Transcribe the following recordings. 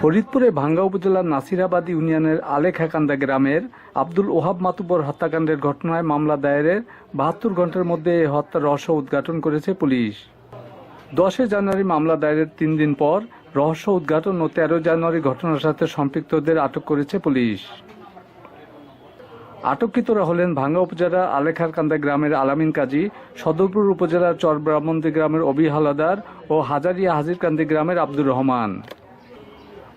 ফরিদপুরে ভাঙ্গা উপজেলার নাসিরাবাদ ইউনিয়নের আলেখাকান্দা গ্রামের আব্দুল ওহাব মাতুবর হত্যাকাণ্ডের ঘটনায় মামলা দায়েরের বাহাত্তর ঘণ্টার মধ্যে এই হত্যার রহস্য উদ্ঘাটন করেছে পুলিশ। দশে জানুয়ারি মামলা দায়েরের তিন দিন পর রহস্য উদ্ঘাটন ও তেরো জানুয়ারি ঘটনার সাথে সম্পৃক্তদের আটক করেছে পুলিশ। আটককৃতরা হলেন ভাঙ্গা উপজেলার আলেখারকান্দা গ্রামের আলামিন কাজী, সদরপুর উপজেলার চরব্রাহ্মণদী গ্রামের অবি হালাদার ও হাজারিয়া হাজিরকান্দি গ্রামের আব্দুর রহমান।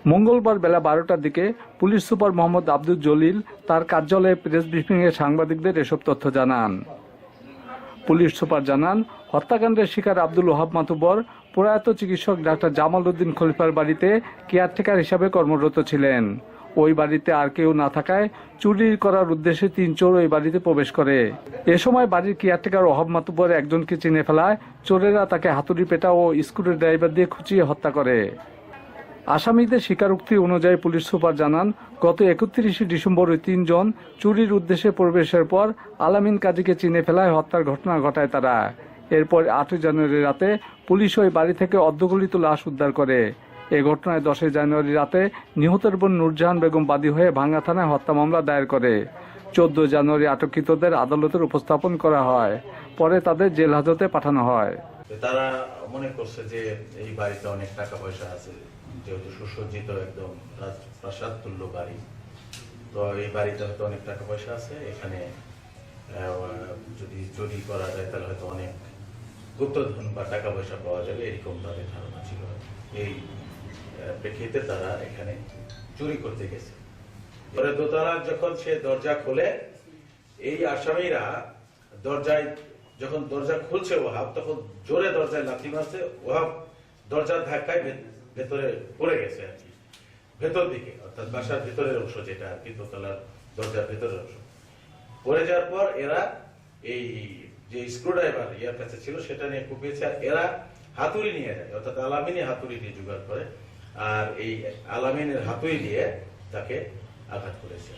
মঙ্গলবার বেলা বারোটার দিকে পুলিশ সুপার মোহাম্মদ আব্দুল জলিল তার কার্যালয়ে প্রেস ব্রিফিংয়ে সাংবাদিকদের এসব তথ্য জানান। পুলিশ সুপার জানান, হত্যাকাণ্ডের শিকার আব্দুল ওহাব মাতুবর প্রয়াত চিকিৎসক ডাক্তার জামাল উদ্দিন খলিফার বাড়িতে কেয়ারটেকার হিসাবে কর্মরত ছিলেন। ওই বাড়িতে আর কেউ না থাকায় চুরি করার উদ্দেশ্যে তিন চোর ওই বাড়িতে প্রবেশ করে। এ সময় বাড়ির কেয়ারটেকার ওহাব মাতুবর একজনকে চিনে ফেলায় চোরেরা তাকে হাতুড়ি পেটা ও স্কুলের ড্রাইভার দিয়ে খুঁচিয়ে হত্যা করে। আসামিদের স্বীকারোক্তি অনুযায়ী পুলিশ সুপার জানান, গত একত্রিশে ডিসেম্বর তিনজন চুরির উদ্দেশ্যে প্রবেশের পর আলামিন কাজীকে চিনে ফেলায় হত্যার ঘটনা ঘটায় তারা। এরপর আটই জানুয়ারি রাতে পুলিশ ওই বাড়ি থেকে অর্ধগলিত লাশ উদ্ধার করে। এ ঘটনায় দশই জানুয়ারি রাতে নিহতের বোন নূরজাহান বেগম বাদী হয়ে ভাঙ্গা থানায় হত্যা মামলা দায়ের করে। চোদ্দ জানুয়ারি আটককৃতদের আদালতের উপস্থাপন করা হয়, পরে তাদের জেল হাজতে পাঠানো হয়। তারা মনে করছে যে এই বাড়িতে অনেক টাকা পয়সা আছে, যেহেতু সুসজ্জিত একদম রাজ- প্রাসাদ তুল্য বাড়ি। তো এই বাড়িতে হয়তো অনেক টাকা পয়সা আছে, এখানে যদি চুরি করা যায় তাহলে হয়তো অনেক গুপ্তধন বা টাকা পয়সা পাওয়া যাবে, এরকম তাদের ধারণা ছিল। এই প্রেক্ষিতে তারা এখানে চুরি করতে গেছে। পরে দোতলা যখন সে দরজা খোলে, এই আসামিরা দরজায় যখন দরজা খুলছে ওহাব তখন জোরে দরজায় লাথি মারছে ওহাব দরজার ধাক্কায় ভেতরে পড়ে গেছে আর কি। ভেতর দিকে, অর্থাৎ বাসার ভেতরের অংশ যেটা আর কি, দোতলার দরজার ভেতরের অংশ। পড়ে যাওয়ার পর এরা এই যে স্ক্রু ড্রাইভার ইয়ার কাছে ছিল, সেটা নিয়ে কুপিয়েছে, আর এরা হাতুড়ি নিয়ে যায়, অর্থাৎ আলামিনী হাতুড়ি দিয়ে জোগাড় করে, আর এই আলামিনের হাতুড়ি দিয়ে তাকে আঘাত করেছে।